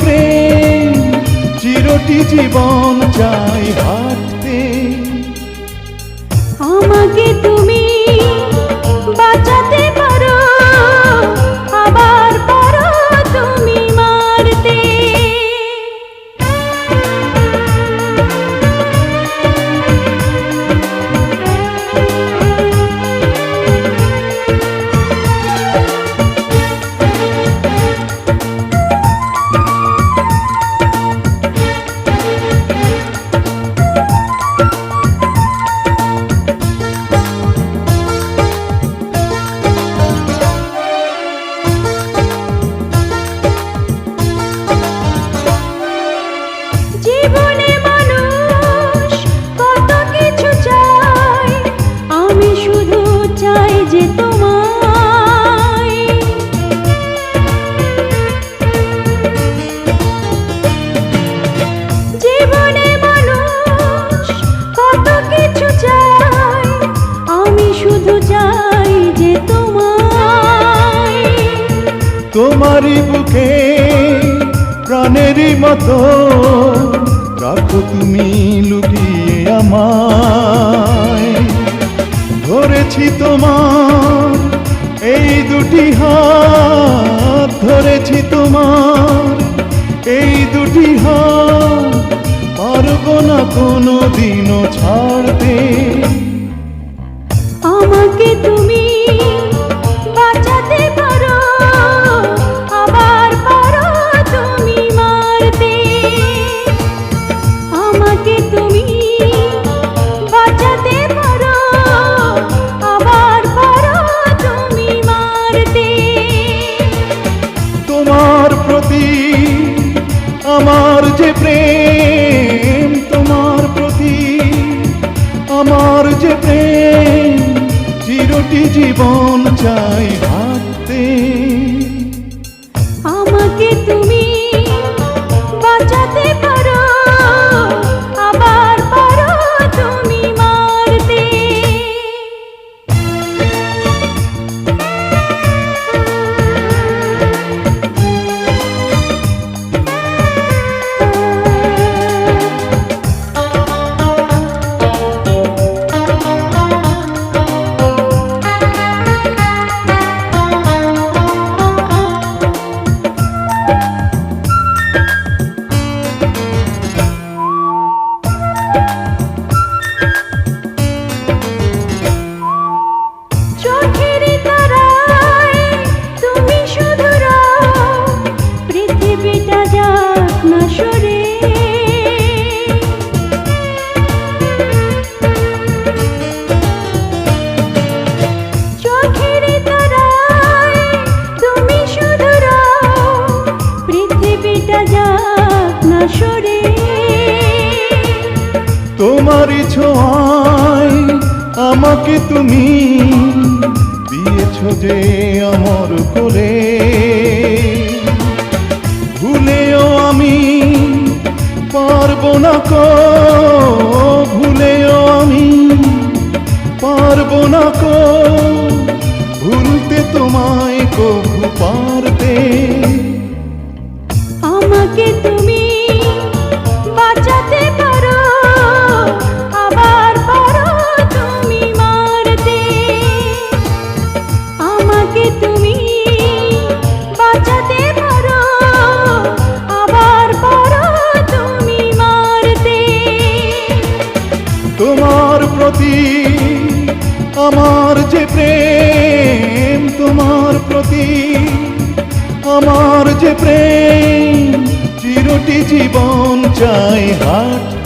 প্রেম চিরটি জীবন চাই হাঁটতে তোমারই বুকে প্রাণেরই মতো রাখো তুমি লুকিয়ে আমায়। ধরেছি তোমার এই দুটি হাত, ধরেছি তোমার এই দুটি হাত, পারব না কোনো দিনও ছাড়তে। আমাকে তুমি তোমার প্রতি, আমার যে প্রেম তোমার প্রতি, আমার যে প্রেম চিরটি জীবন চাই হাতে। আমাকে তুমি তোমারই ছোঁয়ায় আমাকে তুমি দিয়েছ যে আমার কোলে। ভুলেও আমি পারব না কো, ভুলেও আমি পারব না কো। ভুলতে তোমায় কবু যে প্রেম তোমার প্রতি। আমার যে প্রেম চিরটি জীবন চাই হাঁটতে